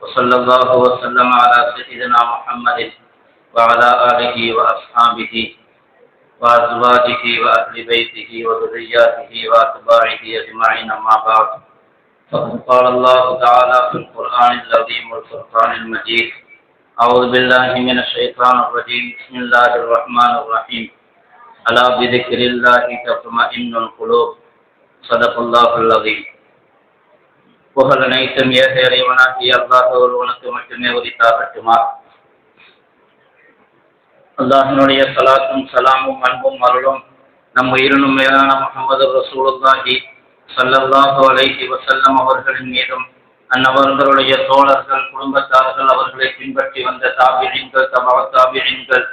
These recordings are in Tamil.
وصلى الله وسلم على سيدنا محمد وعلى آله وأصحابه وأزواجه وأهل بيته وذرياته وأتباعه أجمعين أما بعد. فقد قال الله تعالى في القرآن العظيم والفرقان المجيد. أعوذ بالله من الشيطان الرجيم. بسم الله الرحمن الرحيم. ألا بذكر الله تطمئن القلوب. صدق الله العظيم. புகழ் அனைத்தும் ஏக இறைவனாகிய அல்லாஹ் ஒருவனுக்கு மட்டுமே உரித்தாகட்டுமா அல்லாஹினுடைய சலாத்தும் சலாமும் அன்பும் அருளும் நம் உயிரினும் மேலான முகமது ரசூலுல்லாஹி சல்லல்லாஹு அலைஹி வசல்லம் அவர்களின் மீதும் அன்னவர்களுடைய தோழர்கள் குடும்பத்தார்கள் அவர்களை பின்பற்றி வந்த தாபிழின்கள் தபா தாபிழின்கள்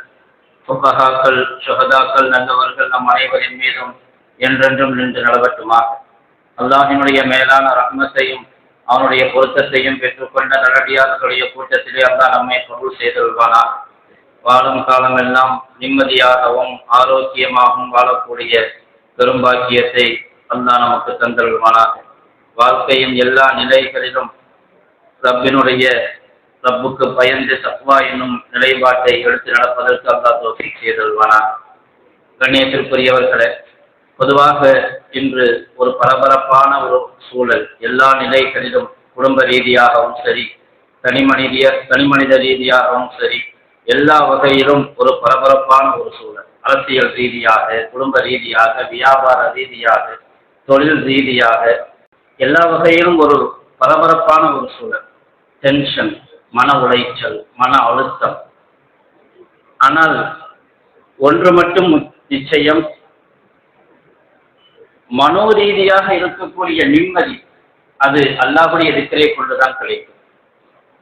புகஹாக்கள் சுகதாக்கள் நல்லவர்கள் நம் அனைவரின் மீதும் என்றென்றும் நின்று நடவட்டுமா அல்லாஹினுடைய மேலான ரஹ்மத்தையும் அவனுடைய பொருத்தத்தையும் பெற்றுக்கொண்ட நல்லடியார்களுடைய கூட்டத்திலே அல்லா நம்மை பொருள் செய்தல்வானா வாழும் காலமெல்லாம் நிம்மதியாகவும் ஆரோக்கியமாகவும் வாழக்கூடிய பெரும்பாக்கியத்தை அல்லா நமக்கு தந்தல்வானாக வாழ்க்கையின் எல்லா நிலைகளிலும் ரப்பினுடைய ரப்புக்கு பயந்து தக்வா என்னும் நிலைப்பாட்டை எடுத்து நடப்பதற்கு அல்லா தோசி செய்தல்வானா கண்ணியத்திற்குரியவர்களே பொதுவாக இன்று ஒரு பரபரப்பான ஒரு சூழல். எல்லா நிலைகளிலும் குடும்ப ரீதியாகவும் சரி தனிமனிதிய தனிமனித ரீதியாகவும் சரி எல்லா வகையிலும் ஒரு பரபரப்பான ஒரு சூழல். அரசியல் ரீதியாக குடும்ப ரீதியாக வியாபார ரீதியாக தொழில் ரீதியாக எல்லா வகையிலும் ஒரு பரபரப்பான ஒரு சூழல். டென்ஷன் மன உளைச்சல் மன அழுத்தம். ஆனால் ஒன்று மட்டும் நிச்சயம் மனோரீதியாக இருக்கக்கூடிய நிம்மதி அது அல்லாஹுடைய திக்கரை கொண்டுதான் கிடைக்கும்.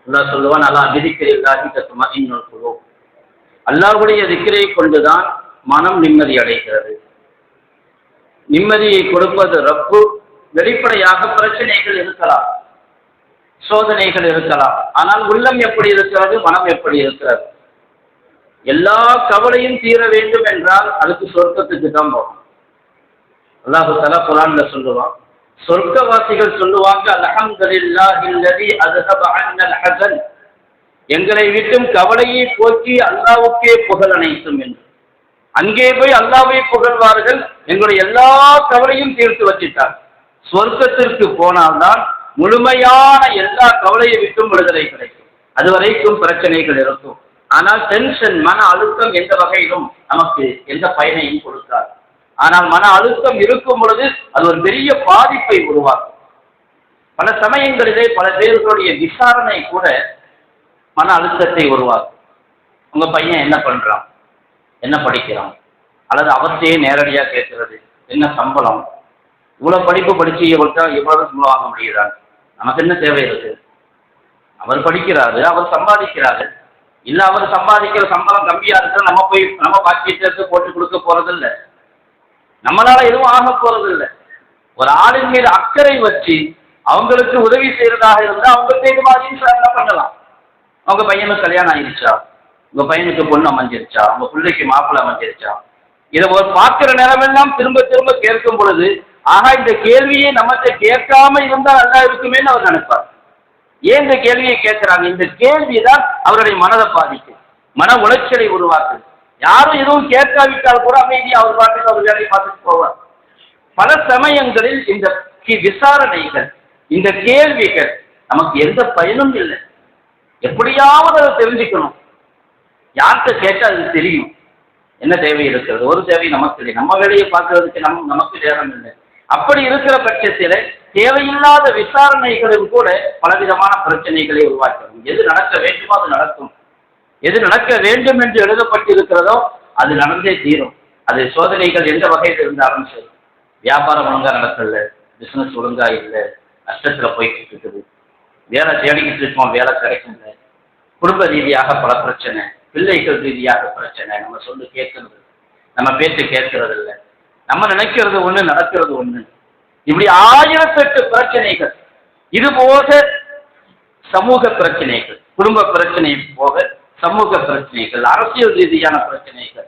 அல்லா சொல்லுவான் அல்லா அதிதிக்கிறையில்லாஹி தத்துமா இன்னொரு குழு அல்லாஹுடைய திக்கரை கொண்டுதான் மனம் நிம்மதி அடைகிறது. நிம்மதியை கொடுப்பது ரப்பு வெளிப்படையாக பிரச்சனைகள் இருக்கலாம் சோதனைகள் இருக்கலாம். ஆனால் உள்ளம் எப்படி இருக்கிறது மனம் எப்படி இருக்கிறது? எல்லா கவலையும் தீர வேண்டும் என்றால் அதுக்கு சொர்க்கத்துக்கு தான் போகும் அல்லாஹு தலா குரான்ல சொல்லுவான். சொர்க்கவாசிகள் சொல்லுவாங்க அல்ஹம்துலில்லாஹில்லதி அஸ்ஹப அன்னல் ஹஸன் எங்களை விட்டும் கவலையை போக்கி அல்லாவுக்கே புகழ் அனைத்தும் என்று. அங்கே போய் அல்லாவை புகழ்வார்கள். எங்களுடைய எல்லா கவலையும் தீர்த்து வச்சிட்டார். சொர்க்கத்திற்கு போனால்தான் முழுமையான எல்லா கவலையை விட்டும் விடுதலை கிடைக்கும். அது வரைக்கும் பிரச்சனைகள் இருக்கும். ஆனால் டென்ஷன் மன அழுத்தம் எந்த வகையிலும் நமக்கு எந்த பயனையும் கொடுக்காது. ஆனால் மன அழுத்தம் இருக்கும் பொழுது அது ஒரு பெரிய பாதிப்பை உருவாக்கும். பல சமயங்களிலே பல பேர்களுடைய விசாரணை கூட மன அழுத்தத்தை உருவாக்கும். உங்க பையன் என்ன பண்றான்? என்ன படிக்கிறான்? அல்லது அவர்த்தையே நேரடியாக கேட்கிறது என்ன சம்பளம்? இவ்வளவு படிப்பு படிச்சு இவர்கிட்ட எவ்வளவு சம்பளம் வாங்க முடியுறாங்க நமக்கு என்ன தேவை இருக்கு? அவர் படிக்கிறாரு அவர் சம்பாதிக்கிறாரு. இல்ல அவர் சம்பாதிக்கிற சம்பளம் கம்மியா இருக்கு நம்ம போய் நம்ம பாக்கியத்தை போட்டு கொடுக்க போறதில்ல. நம்மளால எதுவும் ஆக போறது இல்லை ஒரு ஆளின் மீது அக்கறை வச்சு அவங்களுக்கு உதவி செய்யறதாக இருந்தா அவங்களுக்கு இது மாதிரி என்ன பண்ணலாம். அவங்க பையனுக்கு கல்யாணம் ஆயிடுச்சா? உங்க பையனுக்கு பொண்ணு அமைஞ்சிருச்சா? உங்க பிள்ளைக்கு மாப்பிள்ளை அமைஞ்சிருச்சா? இதை ஒரு பார்க்கிற நேரமெல்லாம் திரும்ப திரும்ப கேட்கும் பொழுது ஆகா இந்த கேள்வியை நம்மகிட்ட கேட்காம இருந்தா நல்லா இருக்குமேன்னு அவர் நினைப்பார். ஏன் இந்த கேள்வியை கேட்கிறாங்க? இந்த கேள்வி தான் அவருடைய மனதை பாதிக்கும். மன உளைச்சலை உருவாக்குது. யாரும் எதுவும் கேட்காவிட்டால் கூட அமைதியா அவர் பாட்டுக்கு அவர் வேலையை பார்த்துட்டு போவார். பல சமயங்களில் இந்த விசாரணைகள் இந்த கேள்விகள் நமக்கு எந்த பயனும் இல்லை. எப்படியாவது அதை தெரிஞ்சுக்கணும். யார்கிட்ட கேட்டால் அது தெரியும். என்ன தேவை இருக்கிறது? ஒரு தேவை நமக்கு இல்லை. நம்ம வேலையை பார்க்கறதுக்கு நம் நமக்கு நேரம் இல்லை. அப்படி இருக்கிற பட்சத்தில் தேவையில்லாத விசாரணைகளும் கூட பலவிதமான பிரச்சனைகளை உருவாக்கணும் எது நடக்க வேண்டுமோ அது நடக்கும். எது நடக்க வேண்டும் என்று எழுதப்பட்டிருக்கிறதோ அது நடந்தே தீரும். அது சோதனைகள் எந்த வகையில் இருந்தாலும் சரி. வியாபாரம் ஒழுங்கா நடக்கல பிசினஸ் ஒழுங்கா இல்லை நஷ்டத்துல போய்கிட்டு இருக்குது வேலை தேடிக்கிட்டு இருக்கோம் வேலை கிடைக்கல. குடும்ப ரீதியாக பல பிரச்சனை பிள்ளைகள் ரீதியாக பிரச்சனை நம்ம சொல்லு கேட்கறது. நம்ம பேச்சு கேட்கறது இல்லை நம்ம நினைக்கிறது ஒண்ணு நடக்கிறது ஒண்ணு. இப்படி ஆயிரத்தெட்டு பிரச்சனைகள். இது போக சமூக பிரச்சனைகள் குடும்ப பிரச்சனை போக சமூக பிரச்சனைகள் அரசியல் ரீதியான பிரச்சனைகள்.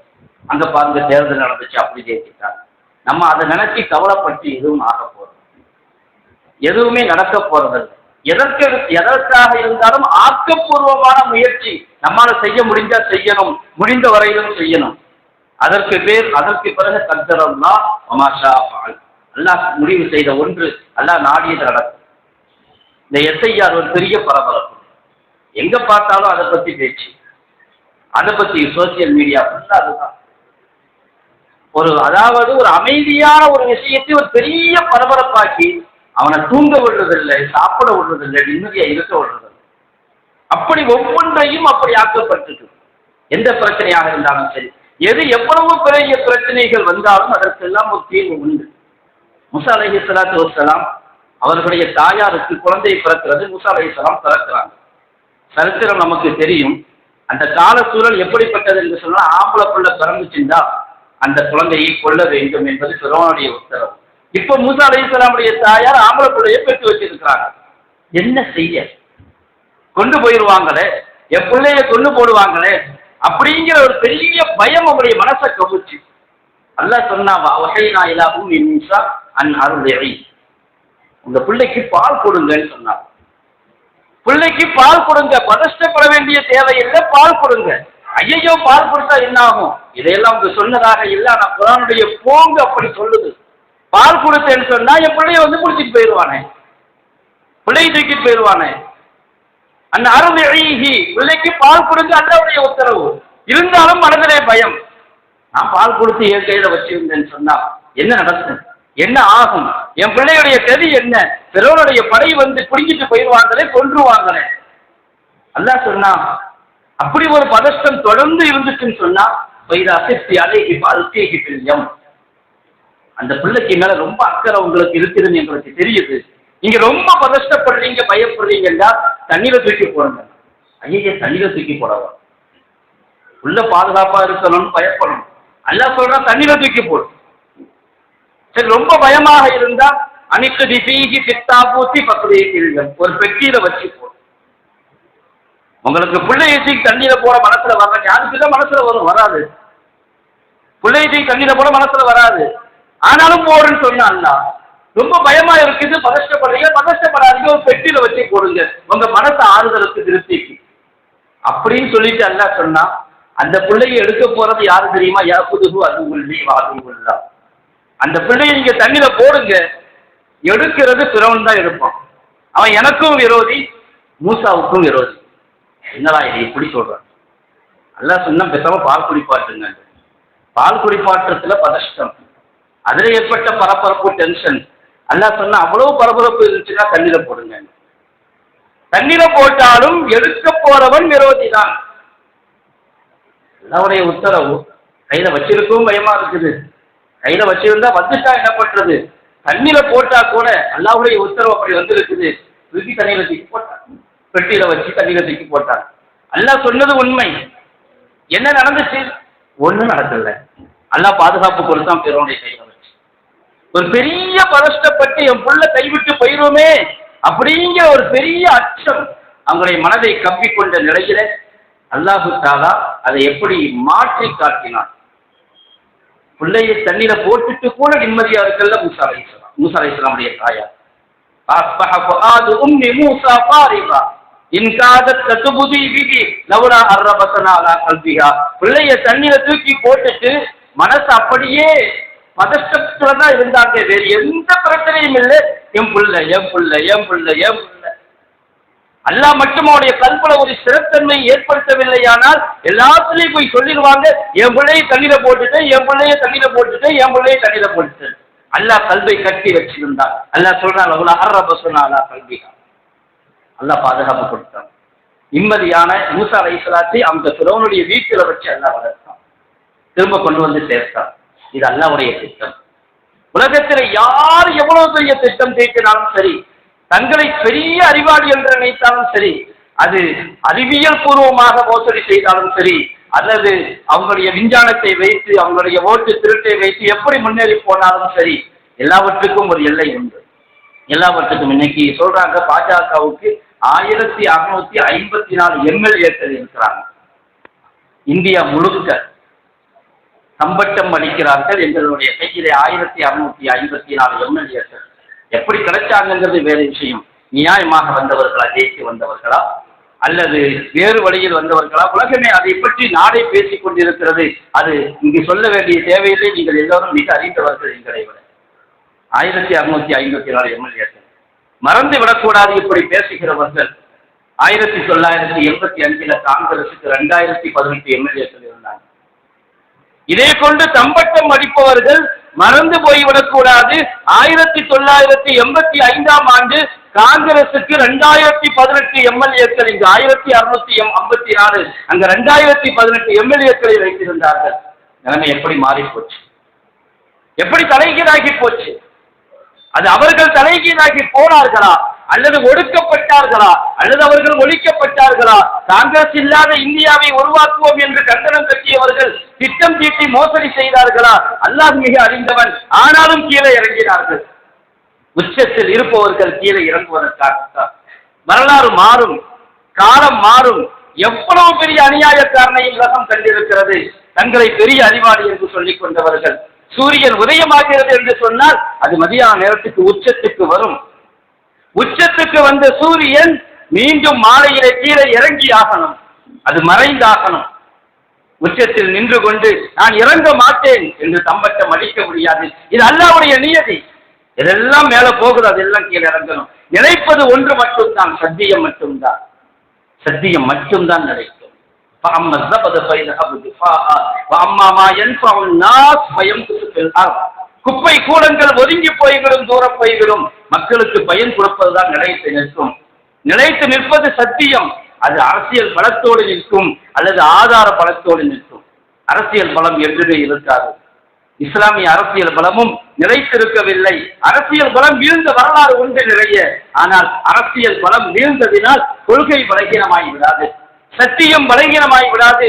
அங்க பாருங்க தேர்தல் நடந்துச்சு அப்படி ஜெயிச்சிட்டாங்க நம்ம அதை நினைச்சு கவலைப்பட்டு எதுவும் ஆக போறது எதுவுமே நடக்க போறதில்லை எதற்கு எதற்காக இருந்தாலும் ஆக்கப்பூர்வமான முயற்சி நம்மால செய்ய முடிஞ்சா செய்யணும். முடிந்த வரையிலும் செய்யணும். அதற்கு பேர் அதற்கு பிறகு கத்தரம்னா பால் அல்லாஹ் முடிவு செய்த ஒன்று அல்லாஹ் நாடியது நடக்கும். இந்த எஸ்ஐஆர் ஒரு பெரிய பரபரப்பு. எங்க பார்த்தாலும் அதை பத்தி பேச்சு. அதை பத்தி சோசியல் மீடியா ஃபுல்லா அதுதான். ஒரு அதாவது ஒரு அமைதியான ஒரு விஷயத்தை ஒரு பெரிய பரபரப்பாக்கி அவனை தூங்க விடுறதில்லை சாப்பிட விடுறதில்லை நிம்மதியா இருக்க விடுறதில்லை. அப்படி ஒவ்வொன்றையும் அப்படி ஆக்கப்பட்டிருக்கு. எந்த பிரச்சனையாக இருந்தாலும் சரி. எது எவ்வளவு பெரிய பிரச்சனைகள் வந்தாலும் அதற்கெல்லாம் ஒரு தீர்வு உண்டு. முசா அலஹி சலாத்து வசலாம் அவர்களுடைய தாயாருக்கு குழந்தை பிறக்கிறது முசா அலஹி சலாம் பிறக்கிறாங்க. சரித்திரம் நமக்கு தெரியும். அந்த கால சூழல் எப்படிப்பட்டது என்று சொன்னால் ஆம்பளை புள்ள பிறந்துச்சுண்டா அந்த குழந்தையை கொல்ல வேண்டும் என்பது பிறவனுடைய உத்தரவு. இப்ப மூசா அலைஹிஸ்ஸலாமுடைய தாயார் ஆம்பளை பிள்ளையை பெற்று வச்சிருக்கிறாங்க. என்ன செய்ய? கொண்டு போயிருவாங்களே என் பிள்ளைய கொண்டு போடுவாங்களே? அப்படிங்கிற ஒரு பெரிய பயம் அவருடைய மனசை கவுச்சு. அல்ல சொன்னாவா வகைனா இலாவும் அன் அருளை உங்க பிள்ளைக்கு பால் கொடுங்கன்னு சொன்னாங்க பிள்ளைக்கு பால் கொடுங்க. பதஷ்டப்பட வேண்டிய தேவையில்லை பால் கொடுங்க. ஐயையோ பால் கொடுத்தா என்ன ஆகும் இதையெல்லாம் உங்க சொன்னதாக இல்லை ஆனா குரானுடைய போங்க அப்படி சொல்லுது. பால் கொடுத்தேன்னு சொன்னா என் பிள்ளைய வந்து குடிச்சிட்டு போயிடுவானே. பிள்ளையை தூக்கிட்டு போயிடுவானே. அந்த அருள்ஹி பிள்ளைக்கு பால் கொடுங்க அல்லாவுடைய உத்தரவு. இருந்தாலும் மனதிலே பயம். நான் பால் கொடுத்து என் கையில வச்சிருந்தேன்னு சொன்னா என்ன நடக்கும்? என்ன ஆகும்? என் பிள்ளையுடைய கதி என்ன? பிறவனுடைய படை வந்து பிடிங்கிட்டு போயிடுவாங்களே கொன்றுவாங்களே அல்லாஹ் சொன்னா அப்படி ஒரு பதஷ்டம் தொடர்ந்து இருந்துச்சுன்னு சொன்னா பயிரா அசக்தி அலைகி அல்கேகி பிரியம் அந்த பிள்ளைக்கு மேல ரொம்ப அக்கறை உங்களுக்கு இருக்குதுன்னு எங்களுக்கு தெரியுது. நீங்க ரொம்ப பதஷ்டப்படுறீங்க பயப்படுறீங்கன்னா தண்ணீரை தூக்கி போடுங்க. ஐயா தண்ணீரை தூக்கி போடவா? உள்ள பாதுகாப்பா இருக்கணும்னு பயப்படணும். அல்லாஹ் சொல்றா தண்ணீரை தூக்கி போடு. சரி ரொம்ப பயமாக இருந்தா அனைத்து திசைக்கு பித்தா பூத்தி பக்கத்தில் ஒரு பெட்டியில வச்சு உங்களுக்கு பிள்ளையை தூக்கி தண்ணீரை போட மனசுல வர யாருக்குதான் மனசுல வரும் வராது. பிள்ளையை தூக்கி தண்ணீரை போட மனசுல வராது. ஆனாலும் போறேன்னு சொன்னா ரொம்ப பயமா இருக்குது பதஷ்டப்படுறீங்க பதஷ்டப்படாதீங்க ஒரு பெட்டியில வச்சு போடுங்க. உங்க மனசை ஆறுதலுக்கு திருப்திக்கு அப்படின்னு சொல்லிட்டு அல்லா சொன்னா அந்த பிள்ளையை எடுக்க போறது யாரு தெரியுமா? யாக்குதுகு அது உள்ளி உள்ளா அந்த பிள்ளையை நீங்க தண்ணியில போடுங்க. எடுக்கிறது பிறவன் தான் எடுப்பான். அவன் எனக்கும் விரோதி மூசாவுக்கும் விரோதி. என்னடா இது இப்படி சொல்றான் நல்லா சொன்னா பேசாம பால் குடிப்பாட்டுங்க. பால் குடிப்பாட்டுறதுல பதஷ்டம். அதுல ஏற்பட்ட பரபரப்பு டென்ஷன் அல்லாஹ் சொன்ன அவ்வளவு பரபரப்பு இருந்துச்சுன்னா தண்ணியில் போடுங்க. தண்ணியில போட்டாலும் எடுக்க போறவன் விரோதி தான். எல்லாருடைய உத்தரவு கையில வச்சிருக்கவும் பயமா இருக்குது. கையில வச்சிருந்தா வந்துட்டா என்ன பண்றது? தண்ணியில போட்டா கூட அல்லாவுடைய உத்தரவு அப்படி வந்துருக்குது. தூக்கி தண்ணியில தூக்கி போட்டான். பெட்டியில வச்சு தண்ணியில தூக்கி போட்டான். அல்லாஹ் சொன்னது உண்மை. என்ன நடந்துச்சு? ஒண்ணும் நடக்கல. அல்லா பாதுகாப்பு கொடுத்தான் பெருவனுடைய கையில வச்சு. ஒரு பெரிய பதஷ்டப்பட்டு என் புள்ள கைவிட்டு போயிருவோமே அப்படிங்கிற ஒரு பெரிய அச்சம் அவங்களுடைய மனதை கவ்விக்கொண்ட நிலையில அல்லாஹு தாலா அதை எப்படி மாற்றி காட்டினான்? பிள்ளையை தண்ணீரை போட்டுட்டு கூட நிம்மதியா இருக்கல்ல மூசா அலை இஸ்லாம் மூசா அலை இஸ்லாமுடைய தாயார் أصبح فؤاد أم موسى فارغا إن كادت لتبدي به لولا أن ربطنا على قلبها பிள்ளைய தண்ணீரை தூக்கி போட்டுட்டு மனசு அப்படியே பதஷ்டத்துல தான் இருந்தாங்க வேறு எந்த பிரச்சனையும் இல்லை என் புள்ள என் புள்ள என் புள்ள என் புள்ள அல்லாஹ் மட்டும் அவனுடைய கல்புல ஒரு ஸ்திரத்தன்மை ஏற்படுத்தவில்லையானால் எல்லாத்துலயும் போய் சொல்லிடுவாங்க என் பிள்ளையை தண்ணீரை போட்டுட்டு என் பிள்ளையை தண்ணீரை போட்டுட்டு என் பிள்ளையை தண்ணீரை போட்டுட்டு அல்லாஹ் கல்வை கட்டி வச்சிருந்தான் அல்லாஹ் சொல்றான் அவ்வளோ அர்ரப சொன்னா கல்விகா அல்லாஹ் பாதுகாப்பு கொடுத்தான். நிம்மதியான மூசா அலைசலாத்தை அந்த பிறவனுடைய வீட்டில் வச்சு அல்லாஹ் வளர்த்தான். திரும்ப கொண்டு வந்து சேர்த்தான். இது அல்லாவுடைய திட்டம். உலகத்தில் யார் எவ்வளவு பெரிய திட்டம் தீட்டினாலும் சரி தங்களை பெரிய அறிவாளி என்று நினைத்தாலும் சரி அது அறிவியல் பூர்வமாக மோசடி செய்தாலும் சரி அல்லது அவங்களுடைய விஞ்ஞானத்தை வைத்து அவங்களுடைய ஓட்டு திருட்டை வைத்து எப்படி முன்னேறி போனாலும் சரி எல்லாவற்றுக்கும் ஒரு எல்லை உண்டு. எல்லாவற்றுக்கும் இன்னைக்கு சொல்றாங்க பாஜகவுக்கு ஆயிரத்தி அறுநூத்தி ஐம்பத்தி நாலு எம்எல்ஏக்கள் இருக்கிறாங்க. இந்தியா முழுக்க சம்பட்டம் அளிக்கிறார்கள் எங்களுடைய கையிலே ஆயிரத்தி அறுநூத்தி ஐம்பத்தி நாலு எம்எல்ஏக்கள். எப்படி கிடைச்சாங்கிறது வேறு விஷயம். நியாயமாக வந்தவர்களா ஜெயிச்சு வந்தவர்களா அல்லது வேறு வழியில் வந்தவர்களா? உலகமே அதை பற்றி நாடே பேசிக் கொண்டிருக்கிறது. அது இங்கு சொல்ல வேண்டிய தேவையில்லை. நீங்கள் எல்லோரும் மிக அறிந்தவர்கள் எங்களை விட. ஆயிரத்தி அறுநூத்தி ஐம்பத்தி நாலு எம்எல்ஏக்கள் மறந்து விடக்கூடாது இப்படி பேசுகிறவர்கள். ஆயிரத்தி தொள்ளாயிரத்தி எண்பத்தி அஞ்சுல காங்கிரசுக்கு ரெண்டாயிரத்தி பதினெட்டு எம்எல்ஏக்கள் இருந்தாங்க. இதை கொண்டு தம்பட்டம் அடிப்பவர்கள் மறந்து போய்விடக்கூடாது. ஆயிரத்தி தொள்ளாயிரத்தி எண்பத்தி ஐந்தாம் ஆண்டு காங்கிரசுக்கு ரெண்டாயிரத்தி பதினெட்டு எம்எல்ஏக்கள் இங்கு ஆயிரத்தி அறுநூத்தி எம் ஐம்பத்தி நாலு அங்க ரெண்டாயிரத்தி பதினெட்டு எம்எல்ஏக்களை வைத்திருந்தார்கள். நிலைமை எப்படி மாறி போச்சு எப்படி தலைகீழாகி போச்சு? அது அவர்கள் தலைகீழாகி போனார்களா? அல்லது ஒடுக்கப்பட்டார்களா? அல்லது அவர்கள் ஒழிக்கப்பட்டார்களா? காங்கிரஸ் இல்லாத இந்தியாவை உருவாக்குவோம் என்று கண்டனம் கட்டியவர்கள் திட்டம் தீட்டி மோசடி செய்தார்களா? அல்லாஹ் மிக அறிந்தவன். ஆனாலும் கீழே இறங்கினார்கள். உச்சத்தில் இருப்பவர்கள் கீழே இறங்குவதற்காக வரலாறு மாறும். காலம் மாறும். எவ்வளவு பெரிய அநியாயக்காரனை உலகம் கண்டிருக்கிறது? தங்களை பெரிய அறிவாளி என்று சொல்லிக் கொண்டவர்கள். சூரியன் உதயமாகிறது என்று சொன்னால் அது மதியான நேரத்துக்கு உச்சத்துக்கு வரும். உச்சத்துக்கு வந்த சூரியன் மீண்டும் மாலையில கீழே இறங்கி ஆகணும். அது மறைந்தாகணும் உச்சத்தில் நின்று கொண்டு நான் இறங்க மாட்டேன் என்று தம்பட்டம் அடிக்க முடியாது. இது அல்லாவுடைய நியதி. இதெல்லாம் மேல போகுது அதெல்லாம் கீழே இறங்கணும். நினைப்பது ஒன்று மட்டும்தான் சத்தியம் மட்டும்தான். சத்தியம் மட்டும்தான் நினைக்கும். குப்பை கூடங்கள் ஒதுங்கி போய்விடும் தூரம் போய்விடும். மக்களுக்கு பயன் கொடுப்பதுதான் நிலைத்து நிற்கும். நிலைத்து நிற்பது சத்தியம். அது அரசியல் பலத்தோடு நிற்கும் அல்லது ஆதார பலத்தோடு நிற்கும். அரசியல் பலம் என்றுமே இருக்காது. இஸ்லாமிய அரசியல் பலமும் நிலைத்திருக்கவில்லை. அரசியல் பலம் வீழ்ந்த வரலாறு உண்டு நிறைய. ஆனால் அரசியல் பலம் வீழ்ந்ததினால் கொள்கை பலகீனமாகி விடாது. சத்தியம் பலகீனமாகி விடாது.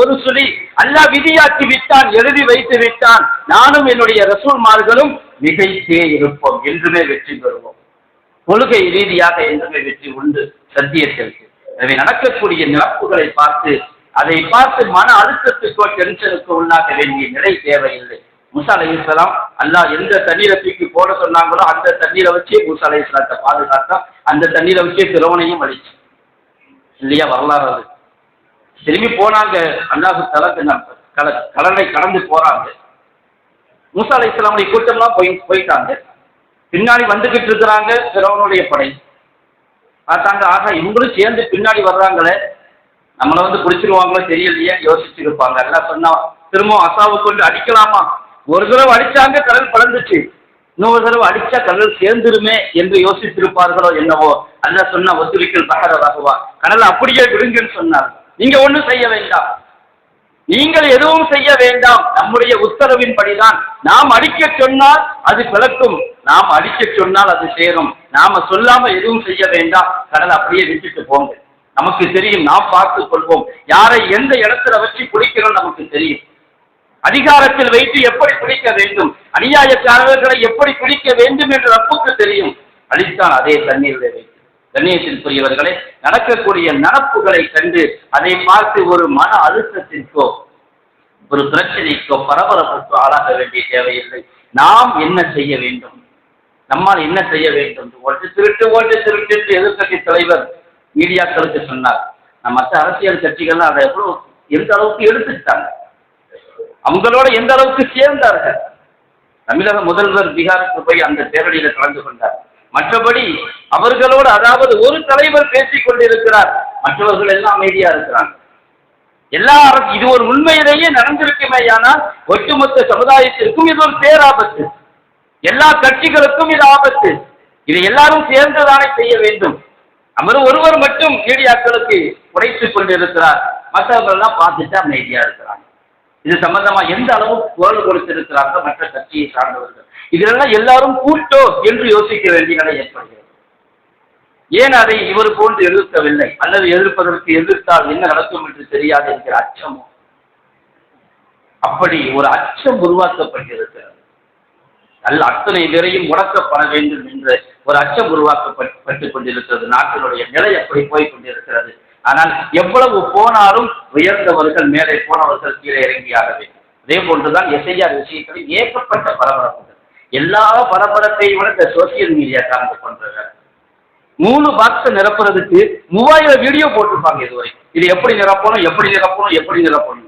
ஒரு சுழி அல்லா விதியாக்கி விட்டான் எழுதி வைத்து விட்டான். நானும் என்னுடைய ரசூல்மார்களும் நிகழ்ச்சியே இருப்போம். என்றுமே வெற்றி பெறுவோம். கொள்கை ரீதியாக என்றுமே வெற்றி உண்டு. சத்தியத்திற்கு எனவே நடக்கக்கூடிய நிலப்புகளை பார்த்து அதை பார்த்து மன அழுத்தத்துக்கோ டென்ஷனுக்கோ உள்ளாக வேண்டிய நிலை தேவையில்லை. முசா அலை இஸ்லாம் எந்த தண்ணீரை தூக்கி போட சொன்னாங்களோ அந்த தண்ணீரை வச்சே முசா அலை இஸ்லாத்தை பாதுகாத்தா அந்த தண்ணீரை வச்சே திரவணையும் அழிச்சு இல்லையா? வரலாறு அது. திரும்பி போனாங்க. அல்லாஹு தலக்கு கட கடலை கடந்து போறாங்க. மூசா அலை இஸ்லாமுடைய கூட்டம்லாம் போய் போயிட்டாங்க. பின்னாடி வந்துகிட்டு இருக்கிறாங்க பிறவனுடைய படை. பார்த்தாங்க ஆக இவங்களும் சேர்ந்து பின்னாடி வர்றாங்களே. நம்மளை வந்து பிடிச்சிருவாங்களோ தெரியலையே யோசிச்சு இருப்பாங்க. எல்லாம் சொன்னா திரும்பவும் அசாவை கொண்டு அடிக்கலாமா? ஒரு தடவை அடிச்சாங்க கடல் பறந்துச்சு. இன்னொரு தடவை அடிச்சா கடல் சேர்ந்துருமே என்று யோசித்திருப்பார்களோ என்னவோ. அல்ல சொன்னா ஒத்துழைக்கல் பகர ரகுவா. கடலை அப்படியே விடுங்கன்னு சொன்னார். நீங்க ஒண்ணும் செய்ய வேண்டாம். நீங்கள் எதுவும் செய்ய வேண்டாம். நம்முடைய உத்தரவின்படிதான். நாம் அடிக்க சொன்னால் அது பிளக்கும். நாம் அடிக்க சொன்னால் அது சேரும். நாம சொல்லாம எதுவும் செய்ய வேண்டாம். கடல் அப்படியே விட்டுட்டு போங்க. நமக்கு தெரியும். நாம் பார்த்துக் கொள்வோம். யாரை எந்த இடத்துல வச்சு குளிக்கிறோம் நமக்கு தெரியும். அதிகாரத்தில் வைத்து எப்படி பிடிக்க வேண்டும்? அநியாயக்காரர்களை எப்படி பிடிக்க வேண்டும் என்று ரப்புக்கு தெரியும். அழித்தான் அதே தண்ணீரில் வைத்து. கண்ணியத்திற்குரியவர்களே நடக்கக்கூடிய நடப்புகளை கண்டு அதை பார்த்து ஒரு மன அழுத்தத்திற்கோ ஒரு பிரச்சனைக்கோ பரபரப்புக்கோ ஆளாக வேண்டிய தேவையில்லை. நாம் என்ன செய்ய வேண்டும்? நம்மால் என்ன செய்ய வேண்டும் ஓட்டு திருட்டு ஓட்டு திருட்டு என்று எதிர்கட்சி தலைவர் மீடியாக்களுக்கு சொன்னார். நம்ம மற்ற அரசியல் கட்சிகள்லாம் அதை எவ்வளவு எந்த அளவுக்கு எடுத்துக்கிட்டாங்க? அவங்களோட எந்த அளவுக்கு சேர்ந்தார்கள்? தமிழக முதல்வர் பீகாருக்கு போய் அந்த பேரணியில கலந்து கொண்டார். மற்றபடி அவர்களோடு அதாவது ஒரு தலைவர் பேசிக் கொண்டிருக்கிறார் மற்றவர்கள் எல்லாம் அமைதியா இருக்கிறாங்க. எல்லா அரசு இது ஒரு உண்மையிலேயே நடந்திருக்குமே ஆனால் ஒட்டுமொத்த சமுதாயத்திற்கும் இது ஒரு பேராபத்து. எல்லா கட்சிகளுக்கும் இது ஆபத்து. இதை எல்லாரும் சேர்ந்துதானே செய்ய வேண்டும். அவர் ஒருவர் மட்டும் மீடியாக்களுக்கு உடைத்துக் கொண்டிருக்கிறார். மற்றவர்கள் எல்லாம் பார்த்துட்டு அமைதியா இருக்கிறாங்க. இது சம்பந்தமா எந்த அளவு குரல் கொடுத்திருக்கிறார்கள் மற்ற கட்சியை சார்ந்தவர்கள். இதெல்லாம் எல்லாரும் கூட்டோ என்று யோசிக்க வேண்டிய நிலை ஏற்படுகிறது. ஏன் அதை இவர் போன்று எதிர்க்கவில்லை? அல்லது எதிர்ப்பதற்கு எதிர்த்தால் என்ன நடக்கும் என்று தெரியாது என்கிற அச்சமோ? அப்படி ஒரு அச்சம் உருவாக்கப்பட்டிருக்கிறது நல்ல அத்தனை பேரையும் முடக்கப்பட வேண்டும் என்ற ஒரு அச்சம் உருவாக்கப்பட்டுக் கொண்டிருக்கிறது. நாட்டினுடைய நிலை அப்படி போய் கொண்டிருக்கிறது. ஆனால் எவ்வளவு போனாலும் உயர்ந்தவர்கள் மேலே போனவர்கள் கீழே இறங்கியாக வேண்டும். அதே போன்றுதான் எஸ்ஐஆர் விஷயத்தில் ஏகப்பட்ட பரபரப்புகள். எல்லா பரபரப்பையும் விட இந்த சோசியல் மீடியா சார்ந்து பண்றாங்க மூணு பாக்ஸ் நிரப்புறதுக்கு மூவாயிரம் வீடியோ போட்டிருப்பாங்க இதுவரை இது எப்படி நிரப்பணும் எப்படி நிரப்பணும் எப்படி நிரப்பணும்?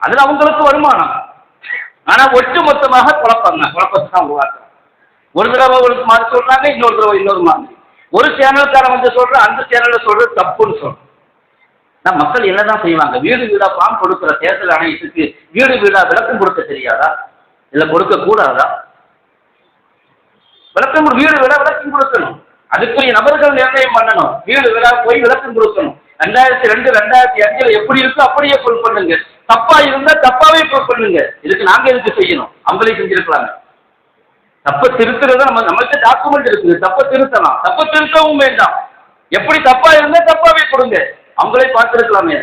அதுல அவங்களுக்கு வருமானம். ஆனா ஒட்டு மொத்தமாக குழப்பங்க குழப்பத்தை தான் உருவாக்குறாங்க ஒரு தடவை ஒரு மாதிரி சொல்றாங்க இன்னொரு தடவை இன்னொரு மாதிரி ஒரு சேனல்காரன் வந்து சொல்ற அந்த சேனல்ல சொல்றது தப்புன்னு சொல்றோம். நான் மக்கள் என்னதான் செய்வாங்க? வீடு வீடா ஃபார்ம் கொடுக்குற தேர்தல் ஆணையத்துக்கு வீடு வீடா விளக்கம் கொடுக்க தெரியாதா? இல்ல கொடுக்க கூடாதா விளக்கம் வீடு விட விளக்கம் கொடுக்கணும். அதுக்குரிய நபர்கள் நிர்ணயம் பண்ணணும். வீடு விழா போய் விளக்கம் கொடுக்கணும். ரெண்டாயிரத்தி ரெண்டு ரெண்டாயிரத்தி அஞ்சுல எப்படி இருக்கோ அப்படியே பொருள் பண்ணுங்க. தப்பா இருந்தா தப்பாவே பொருள் பண்ணுங்க. இதுக்கு நாங்க எதுக்கு செய்யணும்? அவங்களே செஞ்சிருக்கலாங்க. தப்ப திருத்துறத நம்ம நம்மகிட்ட டாக்குமெண்ட் இருக்குது. தப்ப திருத்தலாம். தப்ப திருத்தவும் வேண்டாம். எப்படி தப்பா இருந்தா தப்பாவே கொடுங்க. அவங்களே பார்த்துருக்கலாமே.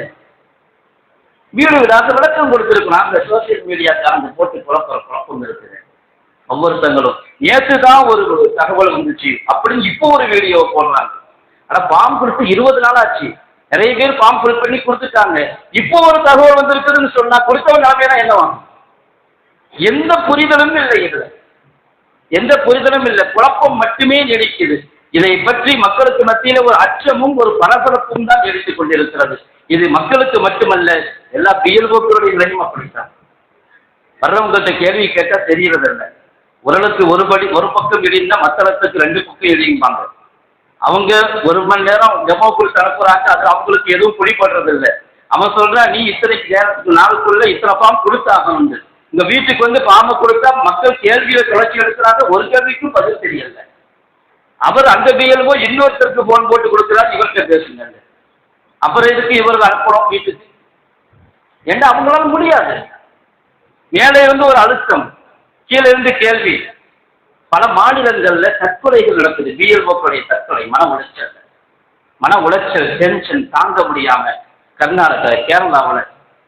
வீடு விடாத விளக்கம் கொடுத்துருக்கணும் அந்த சோசியல் மீடியாக்காரங்க போட்டு குழப்பற குழப்பம் இருக்குது. ஒவ்வொருத்தங்களும் நேற்று தான் ஒரு தகவல் வந்துச்சு. அப்படின்னு இப்போ ஒரு வீடியோ போடுறாங்க. ஆனா ஃபார்ம் கொடுத்து இருபது நாள் ஆச்சு நிறைய பேர் ஃபார்ம் ஃபில் பண்ணி கொடுத்துட்டாங்க. இப்போ ஒரு தகவல் வந்திருக்குதுன்னு சொன்னா கொடுத்தவங்க நிலைமைனா என்னவாங்க எந்த புரிதலும் இல்லை இதுல. எந்த புரிதலும் இல்லை. குழப்பம் மட்டுமே நீடிக்குது. இதை பற்றி மக்களுக்கு மத்தியில ஒரு அச்சமும் ஒரு பரபரப்பும் தான் எடுத்துக் கொண்டிருக்கிறது. இது மக்களுக்கு மட்டுமல்ல எல்லா பியல்போக்களுடைய நிலையும் அப்படித்தான். வர்றவங்கள்ட்ட கேள்வி கேட்டா தெரியறதில்ல உரலுக்கு ஒரு படி ஒரு பக்கம் இடிந்தா மத்தளத்துக்கு ரெண்டு பக்கம் இடியும்பாங்க. அவங்க ஒரு மணி நேரம் டெமோக்குள் தரப்புறாங்க அது அவங்களுக்கு எதுவும் பிடிபடுறது இல்லை அவன் சொல்றான் நீ இத்தனை நேரத்துக்கு நாளுக்குள்ள இத்தனை ஃபார்ம் கொடுத்தாகணும் உங்க வீட்டுக்கு வந்து ஃபார்மை கொடுத்தா மக்கள் கேள்வியில தொடர்ச்சி எடுக்கிறாங்க ஒரு கேள்விக்கும் பதில் தெரியல. அவர் அந்த வியல்வோ இன்னொருத்தருக்கு போன் போட்டு கொடுக்குறாரு இவர்கிட்ட பேசுங்க. அப்புறம் எதுக்கு இவர்கள் அனுப்புறோம் வீட்டுக்கு? ஏன்னா அவங்களால முடியாது. மேலே இருந்து ஒரு அழுத்தம் கீழே இருந்து கேள்வி. பல மாநிலங்களில் தற்கொலைகள் நடக்குது. பிஎல்ஓக்களுடைய தற்கொலை மன உளைச்சல். மன உளைச்சல் டென்ஷன் தாங்க முடியாம கர்நாடகா கேரளாவில்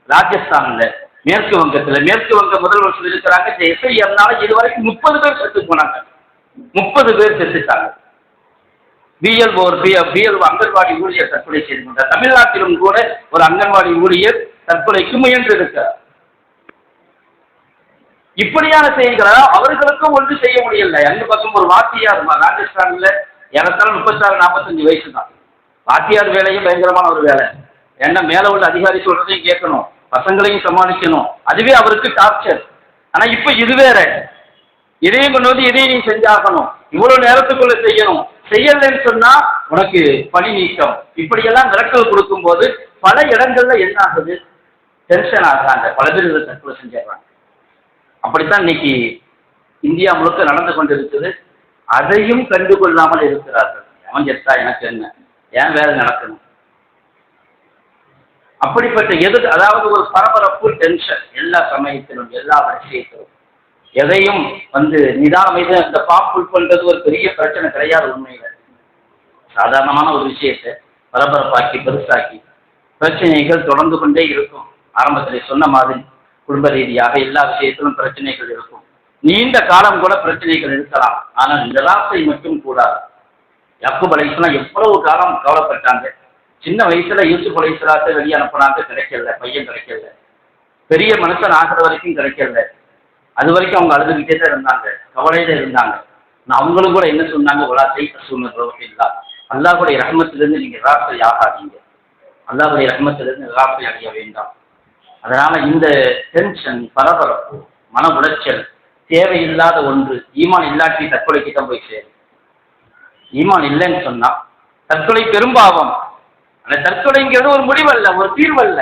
ராஜஸ்தான்ல மேற்கு வங்கத்தில் மேற்கு வங்க முதல்வர் சொல்லியிருக்கிறாங்க இந்த எஸ்ஐஎம்னால இதுவரைக்கும் முப்பது பேர் செத்து போனாங்க. முப்பது பேர் செத்துட்டாங்க. பிஎல்ஓ ஒரு பி பிஎல்ஓ அங்கன்வாடி ஊழியர் தற்கொலை செய்து கொண்டார். தமிழ்நாட்டிலும் கூட ஒரு அங்கன்வாடி ஊழியர் தற்கொலைக்கு முயன்று இப்படியான செய்திகளை அவர்களுக்கும் ஒன்று செய்ய முடியல எங்க பக்கம் ஒரு வாத்தியார் ராஜஸ்தான்ல ஏறத்தாலும் முப்பத்தாறு நாற்பத்தஞ்சு வயசு தான் வாத்தியார் வேலையும் பயங்கரமான ஒரு வேலை. ஏன்னா மேல உள்ள அதிகாரி சொல்றதையும் கேட்கணும். பசங்களையும் சமாளிக்கணும். அதுவே அவருக்கு டார்ச்சர் ஆனா இப்ப இது வேற. இதையும் கொண்டு வந்து இதையும் நீ செஞ்சாகணும். இவ்வளவு நேரத்துக்குள்ள செய்யணும். செய்யலைன்னு சொன்னா உனக்கு பணி நீக்கம். இப்படியெல்லாம் மிரட்டல் கொடுக்கும்போது பல இடங்கள்ல என்ன ஆகுது? டென்ஷன் ஆகுறாங்க. பல பேர் இதை தற்கொலை செஞ்சிடறாங்க. அப்படித்தான் இன்னைக்கு இந்தியா முழுக்க நடந்து கொண்டிருக்குது. அதையும் கண்டுகொள்ளாமல் இருக்கிறார்கள். அவன் செத்தா எனக்கு என்ன? ஏன் வேலை நடக்கணும்? அப்படிப்பட்ட எது அதாவது ஒரு பரபரப்பு டென்ஷன் எல்லா சமயத்திலும் எல்லா விஷயத்திலும். எதையும் வந்து நிதானமாக இந்த ஃபார்ம் ஃபுல் பண்ணுறது ஒரு பெரிய பிரச்சனை கிடையாது உண்மையில். சாதாரணமான ஒரு விஷயத்தை பரபரப்பாக்கி பெருசாக்கி பிரச்சனைகள் தொடர்ந்து கொண்டே இருக்கும். ஆரம்பத்தில் சொன்ன மாதிரி குடும்ப ரீதியாக எல்லா விஷயத்திலும் பிரச்சனைகள் இருக்கும். நீண்ட காலம் கூட பிரச்சனைகள் இருக்கலாம். ஆனால் நிராசை மட்டும் கூடாது. யாக்கூப் அலைஸ்லாம் எவ்வளவு காலம் கவலைப்பட்டாங்க. சின்ன வயசுல யூசுப் அலைஸ்லாத்தை வெளியே அனுப்புனாங்க கிடைக்கல. பையன் கிடைக்கல. பெரிய மனுஷன் ஆகிற வரைக்கும் கிடைக்கல. அது வரைக்கும் அவங்க அழுதுகிட்டே தான் இருந்தாங்க கவலையில இருந்தாங்க. நான் அவங்களும் கூட என்ன சொன்னாங்க? உலா செய்த சூழ்நிலை இல்லா அல்லாஹுடைய ரஹமத்திலிருந்து நீங்க ராசை ஆகாதீங்க அல்லாஹுடைய ரஹமத்திலிருந்து ராசை அடைய வேண்டாம். அதனால இந்த டென்ஷன் பரபரப்பு மன உளைச்சல் தேவையில்லாத ஒன்று ஈமான் இல்லாட்டி தற்கொலைக்கு தான் போய் சேரும். ஈமான் இல்லைன்னு சொன்னா தற்கொலை பெரும்பாவம். அந்த தற்கொலைங்கிறது ஒரு முடிவல்ல ஒரு தீர்வல்ல.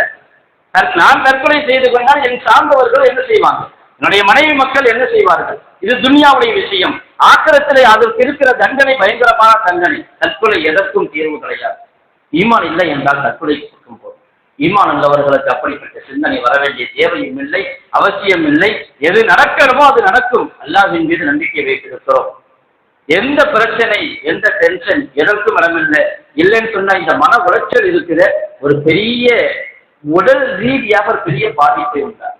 நான் தற்கொலை செய்து கொண்டால் என் சார்ந்தவர்கள் என்ன செய்வாங்க? என்னுடைய மனைவி மக்கள் என்ன செய்வார்கள்? இது துனியாவுடைய விஷயம். ஆக்கிரத்திலே அதற்கு இருக்கிற தண்டனை பயங்கரமான தண்டனை. தற்கொலை எதற்கும் தீர்வு கிடையாது. ஈமான் இல்லை என்றால் தற்கொலைக்கு பக்கம் போகும் ஈமான் உள்ளவர்களுக்கு அப்படிப்பட்ட சிந்தனை வர வேண்டிய தேவையும் இல்லை அவசியம் இல்லை. எது நடக்கணுமோ அது நடக்கும். அல்லாவின் மீது நம்பிக்கை வைத்திருக்கிறோம். எந்த பிரச்சனை எந்த டென்ஷன் எதற்கும் இடமில்லை. இல்லைன்னு சொன்னா இந்த மன உளைச்சல் இருக்கிற ஒரு பெரிய உடல் ரீதியாக ஒரு பெரிய பாதிப்பை உண்டாகும்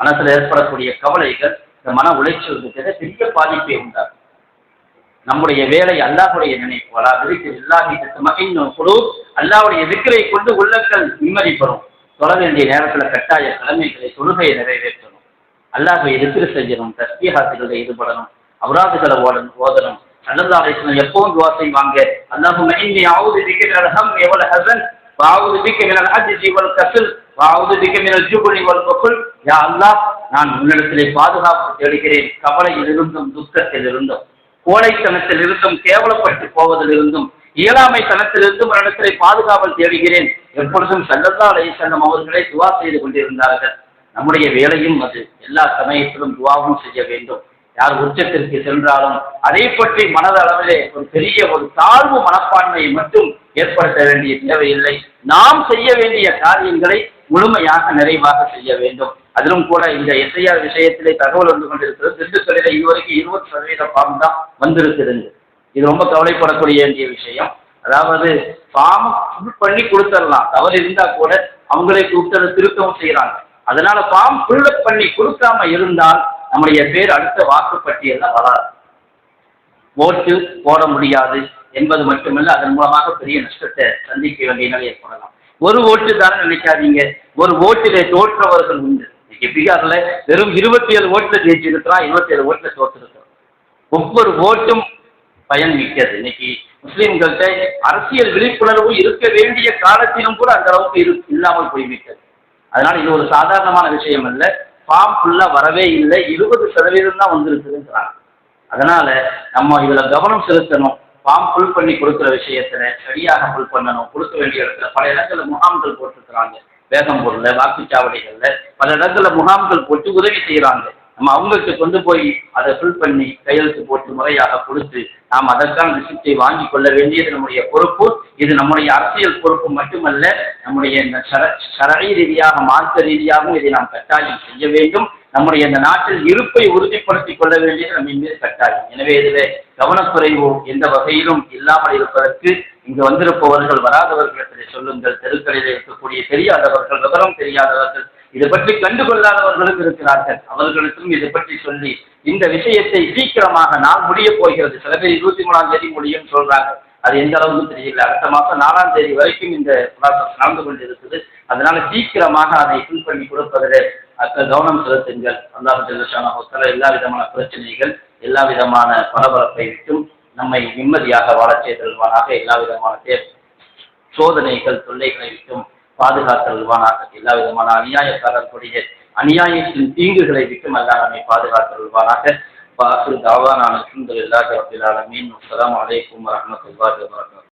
மனசுல ஏற்படக்கூடிய கவலைகள் இந்த மன உளைச்சல் இருக்கிற பெரிய பாதிப்பை உண்டாகும் நம்முடைய வேலை அல்லாஹுடைய நினைப்பு. அலா விதிக்கு இல்லாஹி மகிழ்ந்தும் குழு அல்லாஹுடைய விக்கிரை கொண்டு உள்ளங்கள் நிம்மதி பெறும். தொழ வேண்டிய நேரத்தில் கட்டாய கடமைகளை தொழுகையை நிறைவேற்றணும். அல்லாஹை எதிர்த்து செய்யணும் தஸ்பீஹாத்துகளில் ஈடுபடணும் அவராதுகளை ஓடணும் ஓதணும். நல்லதாலேசனம் எப்பவும் துவா செய்வாங்க. அல்லாஹு இன்னி ஆவுது பிக்க ஹம் எவல் ஹசன் ஆவுது பிக்க மினல் அஜ்ஜி கசில் வாவுது பிக்க ஜூபுலி ஜுபுனி யா அல்லாஹ் நான் உன்னிடத்திலே பாதுகாப்பு தேடுகிறேன். கவலையிலிருந்தும் துக்கத்திலிருந்தும் கோடைத்தனத்திலிருந்தும் கேவலப்பட்டு போவதிலிருந்தும் இயலாமை தனத்திலிருந்தும் இடத்திலே பாதுகாவல் தேடுகிறேன். எப்பொழுதும் சல்லல்லா அலைசல்லம் அவர்களை துவா செய்து கொண்டிருந்தார்கள். நம்முடைய வேலையும் அது. எல்லா சமயத்திலும் துவாவும் செய்ய வேண்டும். யார் உச்சத்திற்கு சென்றாலும் அதை பற்றி மனதளவிலே ஒரு பெரிய ஒரு தாழ்வு மனப்பான்மையை மட்டும் ஏற்படுத்த வேண்டிய தேவையில்லை. நாம் செய்ய வேண்டிய காரியங்களை முழுமையாக நிறைவாக செய்ய வேண்டும். அதிலும் கூட இந்த எஸ்ஐஆர் விஷயத்திலே தகவல் வந்து கொண்டிருக்கிறது. திண்டுக்கல்லில் இதுவரைக்கும் இருபது சதவீத ஃபார்ம் தான் வந்திருக்குதுங்க. இது ரொம்ப கவலைப்படக்கூடிய வேண்டிய விஷயம். அதாவது ஃபார்ம் ஃபுல் பண்ணி கொடுத்துடலாம். தவறு இருந்தா கூட அவங்களே கூப்பிட்டு திருத்தவும் செய்யறாங்க. அதனால ஃபார்ம் ஃபுல்லப் பண்ணி கொடுக்காம இருந்தால் நம்முடைய பேர் அடுத்த வாக்குப்பட்டியல்ல வராது. ஓட்டு போட முடியாது என்பது மட்டுமல்ல அதன் மூலமாக பெரிய நஷ்டத்தை சந்திக்க வேண்டிய நிலை ஏற்படலாம் ஒரு ஓட்டு தானே நினைக்காதீங்க. ஒரு ஓட்டிலே தோற்றவர்கள் உண்டு. இன்னைக்கு பீகார்ல வெறும் இருபத்தி ஏழு ஓட்டுல ஜெயிச்சிருக்கிறான் இருபத்தி ஏழு ஓட்டுல தோற்றிருக்கிறோம் ஒவ்வொரு ஓட்டும் பயன் மிக்கது. இன்னைக்கு முஸ்லீம்கள்கிட்ட அரசியல் விழிப்புணர்வு இருக்க வேண்டிய காலத்திலும் கூட அந்த அளவுக்கு இரு இல்லாமல் போய்விட்டது. அதனால இது ஒரு சாதாரணமான விஷயம் அல்ல. ஃபார்ம் ஃபுல்லா வரவே இல்லை. இருபது சதவீதம் தான் வந்திருக்குதுங்கிறாங்க. அதனால நம்ம இதுல கவனம் செலுத்தணும். ஃபார்ம் ஃபுல் பண்ணி கொடுக்குற விஷயத்துல சரியாக ஃபுல் பண்ணணும் கொடுக்க வேண்டிய இடத்துல பல இடத்துல முகாம்கள் போட்டிருக்கிறாங்க. வேகம்பூர்ல வாக்குச்சாவடிகள்ல பல இடத்துல முகாம்கள் போட்டு உதவி செய்யறாங்க. நம்ம அவங்களுக்கு கொண்டு போய் அதை ஃபில் பண்ணி கையெழுத்து போட்டு முறையாக கொடுத்து நாம் அதற்கான ரிசிப்டை வாங்கி கொள்ள வேண்டியது நம்முடைய பொறுப்பு. இது நம்முடைய அரசியல் பொறுப்பு மட்டுமல்ல நம்முடைய இந்த சர சரழி ரீதியாக மார்க்க ரீதியாகவும் இதை நாம் கட்டாயம் செய்ய வேண்டும். நம்முடைய இந்த நாட்டில் இருப்பை உறுதிப்படுத்திக் கொள்ள வேண்டியது நம்ம மீது கட்டாயம். எனவே இதில் கவனக்குறைவு எந்த வகையிலும் இல்லாமல் இருப்பதற்கு இங்கு வந்திருப்பவர்கள் வராதவர்களிடத்தில் சொல்லுங்கள். தெருக்களில் இருக்கக்கூடிய தெரியாதவர்கள் விவரம் தெரியாதவர்கள் இதை பற்றி கண்டுகொள்ளாதவர்களும் இருக்கிறார்கள். அவர்களுக்கும் இதை பற்றி சொல்லி இந்த விஷயத்தை சீக்கிரமாக நான் முடிய போகிறது. சில பேர் இருபத்தி மூணாம் தேதி முடியும் சொல்றாங்க. அது எந்த அளவுக்கு தெரியல அடுத்த மாதம் நாலாம் தேதி வரைக்கும் இந்த ப்ராசஸ் நடந்து கொண்டிருக்குது. அதனால சீக்கிரமாக அதை ஃபில் பண்ணி கொடுப்பதில் அக்க கவனம் செலுத்துங்கள். அல்லாஹ் ஜல்லஷான ஹோஸ்டல எல்லா விதமான பிரச்சனைகள் எல்லா விதமான பரபரப்பை விட்டும் நம்மை நிம்மதியாக வாழச் செய்தல்வானாக எல்லா விதமான சோதனைகள் தொல்லைகளை விட்டும் பாதுகாத்தல்வானாக எல்லா விதமான அநியாயக்காரர்களுடைய அநியாயத்தின் தீங்குகளை விட்டும் அல்லாஹ் நம்மை பாதுகாத்தல்வானாக வாசல் தாவான அலமதுல்லாஹி ரபில் ஆலமீன். அஸ்ஸலாமு அலைக்கும் வரஹ்மத்துல்லாஹி வபரகாத்துஹு.